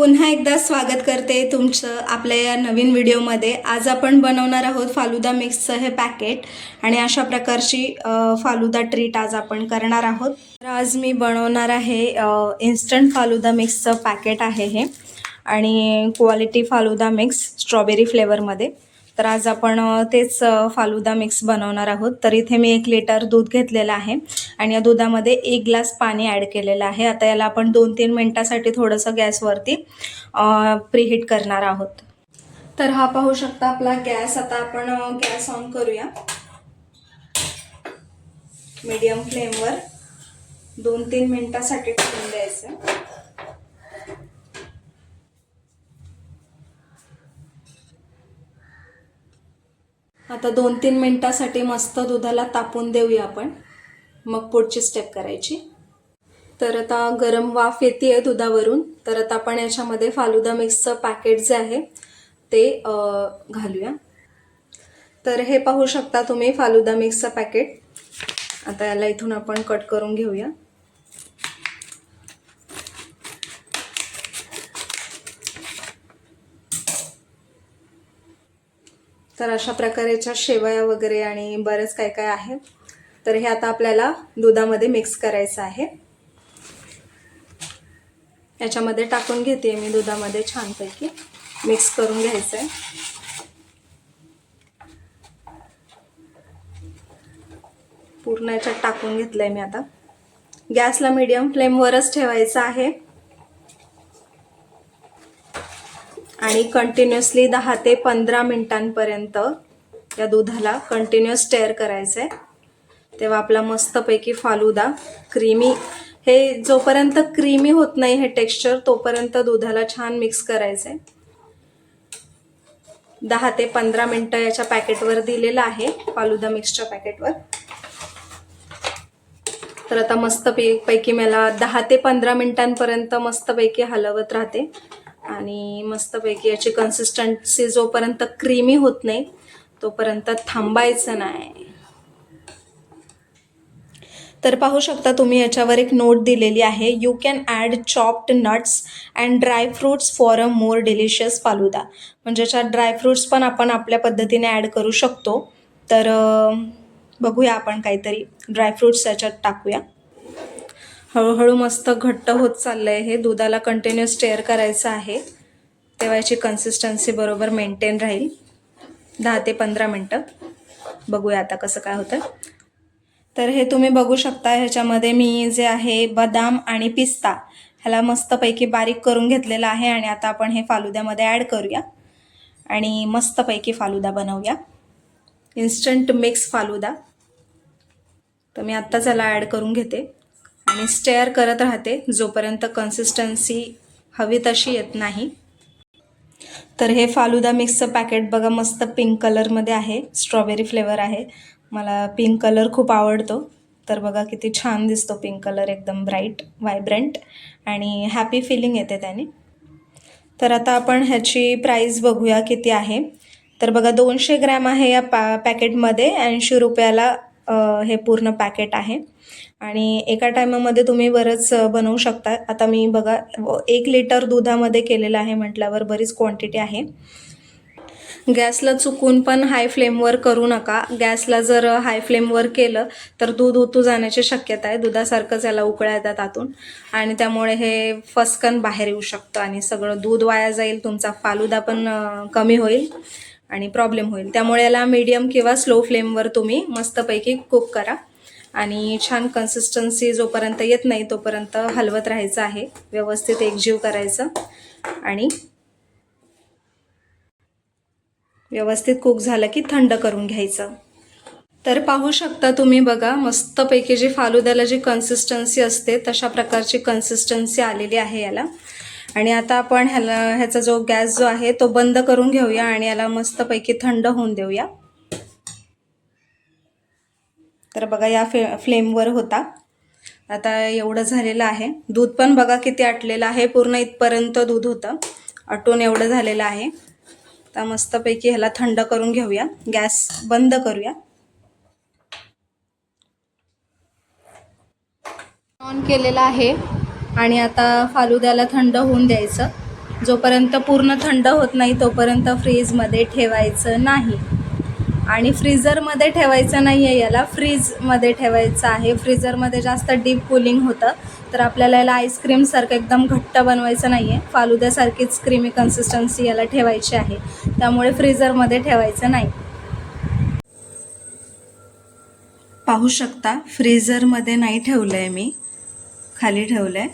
पुन्हा एकदा स्वागत करते तुमचं आपल्या या नवीन व्हिडिओमध्ये. आज आपण बनवणार आहोत फालुदा मिक्सचं हे पॅकेट आणि अशा प्रकारची फालुदा ट्रीट आज आपण करणार आहोत. तर आज मी बनवणार आहे इन्स्टंट फालुदा मिक्सचं पॅकेट आहे हे आणि क्वालिटी फालुदा मिक्स स्ट्रॉबेरी फ्लेवरमध्ये तर आज आपण तेच फालुदा मिक्स बनवणार आहोत. तर इथे मी एक लिटर दूध घेतलेलं आहे आणि या दुधामध्ये एक ग्लास पाणी ॲड केलेलं आहे. आता याला आपण दोन तीन मिनटासाठी थोडंसं गॅसवरती प्रीहीट करणार आहोत. तर हा पाहू शकता आपला गॅस. आता आपण गॅस ऑन करूया. मीडियम फ्लेमवर दोन तीन मिनटासाठी ठेवून द्यायचं. आता दोन तीन मिनटासाठी मस्त दुधाला तापून देऊया आपण. मग पुढची स्टेप करायची. तर आता गरम वाफ येते आहे दुधावरून. तर आता आपण याच्यामध्ये फालुदा मिक्सचं पॅकेट जे आहे ते घालूया. तर हे पाहू शकता तुम्ही फालुदा मिक्सचं पॅकेट आता याला इथून आपण कट करून घेऊया. तर अशा प्रकारेच्या शेवया वगैरे आणि बरंच काय काय आहे. तर हे आता आपल्याला दुधामध्ये मिक्स करायचं आहे. याच्यामध्ये टाकून घेते मी दुधामध्ये छानपैकी. मिक्स करून घ्यायचं आहे पूर्ण याच्यात टाकून घेतलं आहे मी आता. गॅसला मीडियम फ्लेमवरच ठेवायचं आहे. आणि कंटिन्युअसली दहा ते पंधरा मिनिटांपर्यंत या दुधाला कंटिन्युअस स्टेअर करायचं आहे तेव्हा आपला मस्तपैकी फालुदा क्रीमी हे जोपर्यंत क्रीमी होत नाही हे टेक्स्चर तोपर्यंत दुधाला छान मिक्स करायचं आहे दहा ते पंधरा मिनटं याच्या पॅकेटवर दिलेलं आहे फालुदा मिक्सच्या पॅकेटवर. तर आता मस्त पैकी मला दहा ते पंधरा मिनिटांपर्यंत मस्तपैकी हलवत राहते. आणि मस्तपैकी याची कन्सिस्टन्सी जोपर्यंत क्रीमी होत नाही तोपर्यंत थांबायचं नाही. तर पाहू शकता तुम्ही याच्यावर एक नोट दिलेली आहे. You can add chopped nuts and dry fruits for a more delicious falooda म्हणजे याच्यात ड्रायफ्रूट्स पण आपण आपल्या पद्धतीने ॲड करू शकतो. तर बघूया आपण काहीतरी ड्रायफ्रूट्स याच्यात टाकूया. हळूहळू मस्त घट्ट होत चाललं आहे हे. दुधाला कंटिन्यूअस स्टेअर करायचं आहे. तेव्हा याची कन्सिस्टन्सी बरोबर मेंटेन राहील. दहा ते पंधरा मिनटं. बघूया आता कसं काय होतं तर हे तुम्ही बघू शकता ह्याच्यामध्ये मी जे आहे बदाम आणि पिस्ता ह्याला मस्तपैकी बारीक करून घेतलेला आहे आणि आता आपण हे फालुद्यामध्ये ॲड करूया. आणि मस्तपैकी फालुदा बनवूया. Instant mix falooda. तर मी आत्ताच याला ॲड करून घेते. आणि स्टेअर करत राहते जोपर्यंत कन्सिस्टन्सी हवी तशी येत नाही. तर हे फालुदा मिक्सचं पॅकेट बघा मस्त पिंक कलरमध्ये आहे स्ट्रॉबेरी फ्लेवर आहे. मला पिंक कलर खूप आवडतो. तर बघा किती छान दिसतो पिंक कलर एकदम ब्राईट व्हायब्रंट आणि हॅपी फिलिंग येते त्याने. तर आता आपण ह्याची प्राईस बघूया किती आहे. तर बघा दोनशे ग्रॅम आहे या पॅ पॅकेटमध्ये ऐंशी रुपयाला हे पूर्ण पॅकेट आहे. आणि एका टायमामध्ये तुम्ही बरंच बनवू शकता. आता मी बघा एक लिटर दुधामध्ये केलेलं आहे म्हटल्यावर बरीच क्वांटिटी आहे. गॅसला चुकून पण हाय फ्लेमवर करू नका. गॅसला जर हाय फ्लेमवर केलं तर दूध उतू जाण्याची शक्यता आहे. दुधासारखंच याला उकळ्या येतात आतून. आणि त्यामुळे हे फसकन बाहेर येऊ शकतं आणि सगळं दूध वाया जाईल तुमचा फालुदा पण कमी होईल. आणि प्रॉब्लेम होईल. त्यामुळे याला मीडियम किंवा स्लो फ्लेमवर तुम्ही मस्तपैकी कुक करा. आणि छान कन्सिस्टन्सी जोपर्यंत येत नाही तोपर्यंत हलवत राहायचं आहे. व्यवस्थित एकजीव करायचं. आणि व्यवस्थित कुक झालं की थंड करून घ्यायचं. तर पाहू शकता तुम्ही बघा मस्तपैकी जी फालुद्याला जी कन्सिस्टन्सी असते तशा प्रकारची कन्सिस्टन्सी आलेली आहे याला. आणि आता आपण ह्याला ह्याचा जो गॅस जो आहे तो बंद करून घेऊया आणि याला मस्तपैकी थंड होऊन देऊया. तर बघा या फे फ्लेमवर होता. आता एवढं झालेलं आहे. दूध पण बघा किती आटलेलं आहे. पूर्ण इथपर्यंत दूध होतं. आटून एवढं झालेलं आहे. आता मस्तपैकी ह्याला थंड करून घेऊया. गॅस बंद करूया. ऑन केलेला आहे. आणि आता फालुद्याला थंड होऊन द्यायचं. जोपर्यंत पूर्ण थंड होत नाही तोपर्यंत फ्रीजमध्ये ठेवायचं नाही. आणि फ्रीझरमध्ये ठेवायचं नाही आहे याला फ्रीजमध्ये ठेवायचं आहे. फ्रीझरमध्ये जास्त डीप कुलिंग होतं तर आपल्याला याला आईस्क्रीमसारखं एकदम घट्ट बनवायचं नाही आहे फालुद्यासारखीच क्रीमी कन्सिस्टन्सी याला ठेवायची आहे. त्यामुळे फ्रीजरमध्ये ठेवायचं नाही. पाहू शकता फ्रीझरमध्ये नाही ठेवलं आहे मी. खाली ठेवलं आहे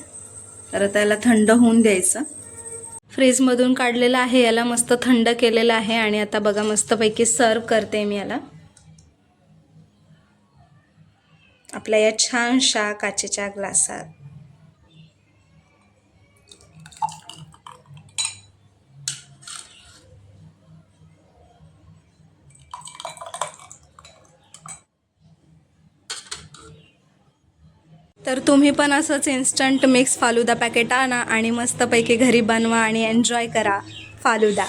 तर त्याला थंड होऊन द्यायचं. फ्रीजमधून काढलेलं आहे याला मस्त थंड केलेलं आहे आणि आता बघा मस्तपैकी सर्व करते मी याला. आपल्या या छानशा काचेच्या ग्लासात. तर तुम्ही पण असंच इन्स्टंट मिक्स फालुदा पॅकेट आणा आणि मस्तपैकी घरी बनवा आणि एन्जॉय करा फालुदा.